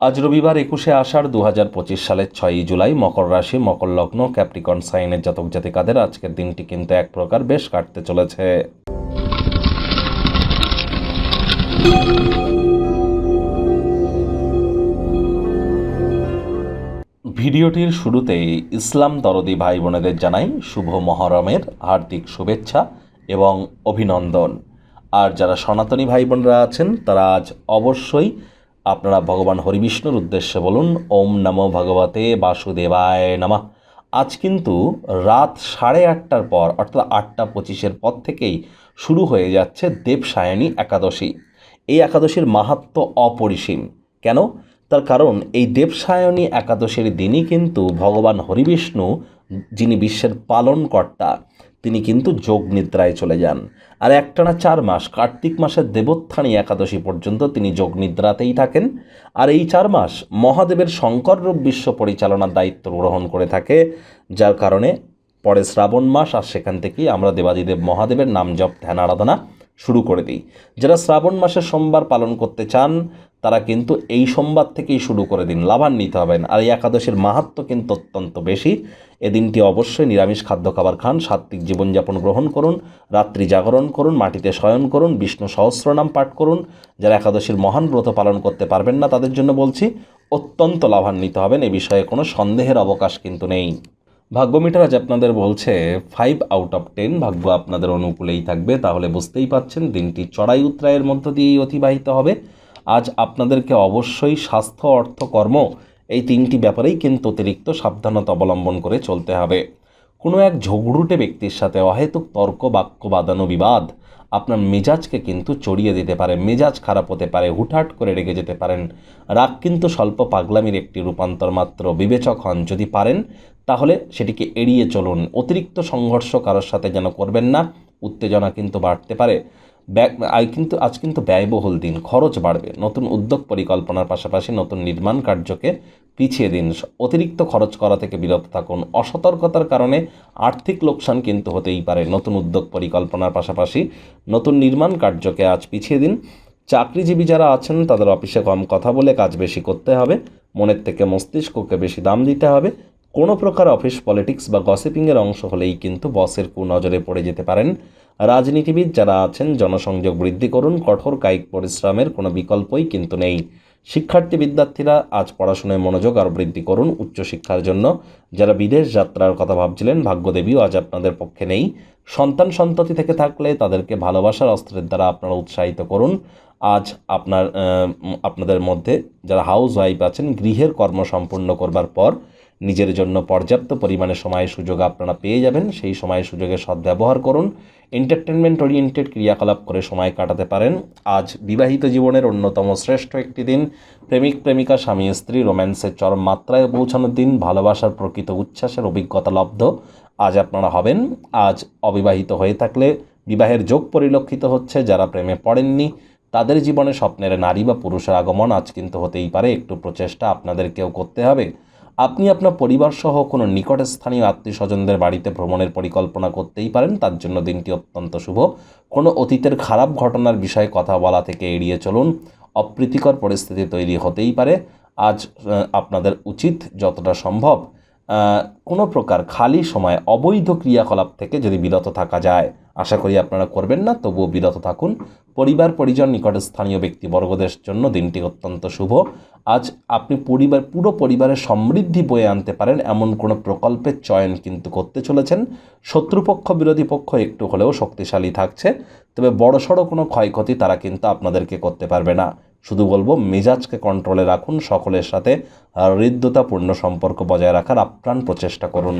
আজ রবিবার একুশে আষাঢ় দু হাজার পঁচিশ সালের ছয়ই জুলাই মকর রাশি, মকর লগ্ন, ক্যাপ্রিকন সাইনের জাতক জাতিকাদের আজকের দিনটি কিন্তু এক প্রকার বেশ কাটতে চলেছে। ভিডিওটির শুরুতেই ইসলাম দরদি ভাই বোনেদের জানাই শুভ মহরমের হার্দিক শুভেচ্ছা এবং অভিনন্দন। আর যারা সনাতনী ভাই বোনরা আছেন, তারা আজ অবশ্যই আপনারা ভগবান হরিবিষ্ণুর উদ্দেশ্যে বলুন, ওম নমো ভগবতে বাসুদেবায় নমঃ। আজ কিন্তু রাত সাড়ে আটটার পর, অর্থাৎ আটটা পঁচিশের পর থেকেই শুরু হয়ে যাচ্ছে দেবসায়নী একাদশী। এই একাদশীর মাহাত্ম অপরিসীম। কেন? তার কারণ এই দেবসায়নী একাদশীর দিনই কিন্তু ভগবান হরিবিষ্ণু, যিনি বিশ্বের পালনকর্তা তিনি কিন্তু যোগ নিদ্রায় চলে যান। আর একটানা চার মাস, কার্তিক মাসের দেবোত্থানী একাদশী পর্যন্ত তিনি যোগ নিদ্রাতেই থাকেন। আর এই চার মাস মহাদেবের শঙ্কর রূপ বিশ্ব পরিচালনার দায়িত্ব গ্রহণ করে থাকে, যার কারণে পরে শ্রাবণ মাস, আর সেখান থেকেই আমরা দেবাদিদেব মহাদেবের নাম জপ, ধ্যান, আরাধনা শুরু করে দিই। যারা শ্রাবণ মাসের সোমবার পালন করতে চান তারা কিন্তু এই সোমবার থেকেই শুরু করে দিন। লাভান্বিত হবেন। আর এই একাদশীর মাহাত্ম কিন্তু অত্যন্ত বেশি। এ দিনটি অবশ্যই নিরামিষ খাদ্য খাবার খান, সাত্ত্বিক জীবনযাপন গ্রহণ করুন, রাত্রি জাগরণ করুন, মাটিতে শয়ন করুন, বিষ্ণু সহস্রনাম পাঠ করুন। যারা একাদশীর মহান ব্রত পালন করতে পারবেন না, তাদের জন্য বলছি, অত্যন্ত লাভান্বিত হবেন। এ বিষয়ে কোনো সন্দেহের অবকাশ কিন্তু নেই। ভাগ্য মিটার আজ আপনাদের বলছে, ফাইভ আউট অফ টেন ভাগ্য আপনাদের অনুকূলেই থাকবে। তাহলে বুঝতেই পাচ্ছেন দিনটি চড়াই উত্তরায়ের মধ্য দিয়েই অতিবাহিত হবে। আজ আপনাদেরকে অবশ্যই স্বাস্থ্য, অর্থ, কর্ম এই তিনটি ব্যাপারেই কিন্তু অতিরিক্ত সাবধানতা অবলম্বন করে চলতে হবে। কোনো এক ঝগড়ুটে ব্যক্তির সাথে অহেতুক তর্ক, বাক্য, বাদানো বিবাদ আপনার মেজাজকে কিন্তু চড়িয়ে দিতে পারে। মেজাজ খারাপ হতে পারে, হুটহাট করে রেগে যেতে পারেন। রাগ কিন্তু স্বল্প পাগলামির একটি রূপান্তর মাত্র। বিবেচক হন, যদি পারেন তাহলে সেটিকে এড়িয়ে চলুন। অতিরিক্ত সংঘর্ষ কারোর সাথে যেন করবেন না, উত্তেজনা কিন্তু বাড়তে পারে। আয় কিন্তু, আজ কিন্তু ব্যয়বহুল দিন, খরচ বাড়বে। নতুন উদ্যোগ পরিকল্পনার পাশাপাশি নতুন নির্মাণ কার্যকে পিছিয়ে দিন। অতিরিক্ত খরচ করা থেকে বিরত থাকুন। অসতর্কতার কারণে আর্থিক লোকসান কিন্তু হতেই পারে। নতুন উদ্যোগ পরিকল্পনার পাশাপাশি নতুন নির্মাণ কার্যকে আজ পিছিয়ে দিন। চাকরিজীবী যারা আছেন, তাদের অফিসে কম কথা বলে কাজ বেশি করতে হবে। মনের থেকে মস্তিষ্ককে বেশি দাম দিতে হবে। কোনো প্রকার অফিস পলিটিক্স বা গসিপিংয়ের অংশ হলেই কিন্তু বসের কুনজরে পড়ে যেতে পারেন। রাজনীতিবিদ যারা আছেন, জনসংযোগ বৃদ্ধি করুন, কঠোর কায়িক পরিশ্রমের কোনো বিকল্পই কিন্তু নেই। শিক্ষার্থী বিদ্যার্থীরা আজ পড়াশোনায় মনোযোগ আরও বৃদ্ধি করুন উচ্চশিক্ষার জন্য। যারা বিদেশ যাত্রার কথা ভাবছিলেন, ভাগ্যদেবীও আজ আপনাদের পক্ষে নেই। সন্তান সন্ততি থেকে থাকলে তাদেরকে ভালোবাসার অস্ত্রের দ্বারা আপনারা উৎসাহিত করুন। আজ আপনার আপনাদের মধ্যে যারা হাউস ওয়াইফ আছেন, গৃহের কর্ম সম্পূর্ণ করবার পর নিজের জন্য পর্যাপ্ত পরিমাণে সময় সুযোগ আপনারা পেয়ে যাবেন। সেই সময় সুযোগে সদ্ব্যবহার করুন। এন্টারটেনমেন্ট ওরিয়েন্টেড ক্রিয়াকলাপ করে সময় কাটাতে পারেন। আজ বিবাহিত জীবনের অন্যতম শ্রেষ্ঠ একটি দিন। প্রেমিক, প্রেমিকা, স্বামী, স্ত্রী, রোম্যান্সের চরম মাত্রায় পৌঁছানোর দিন, ভালোবাসার প্রকৃত উচ্ছ্বাসের অভিজ্ঞতা লব্ধ। আজ আপনারা হবেন। আজ অবিবাহিত হয়ে থাকলে বিবাহের যোগ পরিলক্ষিত হচ্ছে। যারা প্রেমে পড়েননি, তাদের জীবনে স্বপ্নের নারী বা পুরুষের আগমন আজ কিন্তু হতেই পারে। একটু প্রচেষ্টা আপনাদেরকেও করতে হবে। আপনি আপনার পরিবার সহ কোনো নিকটস্থানীয় আত্মীয় স্বজনদের বাড়িতে ভ্রমণের পরিকল্পনা করতেই পারেন, তার জন্য দিনটি অত্যন্ত শুভ। কোনো অতীতের খারাপ ঘটনার বিষয়ে কথা বলা থেকে এড়িয়ে চলুন। অপ্রীতিকর পরিস্থিতি তৈরি হতেই পারে। আজ আপনাদের উচিত যতটা সম্ভব কোনো প্রকার খালি সময় অবৈধ ক্রিয়াকলাপ থেকে যদি বিরত থাকা যায়, আশা করি আপনারা করবেন না, তবুও বিরত থাকুন। পরিবার, পরিজন নিকটে স্থানীয় ব্যক্তিবর্গদের জন্য দিনটি অত্যন্ত শুভ। আজ আপনি পরিবার, পুরো পরিবারের সমৃদ্ধি বয়ে আনতে পারেন, এমন কোনো প্রকল্পের চয়ন কিন্তু করতে চলেছেন। শত্রুপক্ষ, বিরোধী পক্ষ একটু হলেও শক্তিশালী থাকছে, তবে বড়সড় কোনো ক্ষয়ক্ষতি তারা কিন্তু আপনাদেরকে করতে পারবে না। শুধু বলব মেজাজকে কন্ট্রোলে রাখুন সকলের সাথে হৃদ্যতাপূর্ণ সম্পর্ক বজায় রাখার আপ্রাণ প্রচেষ্টা করুন।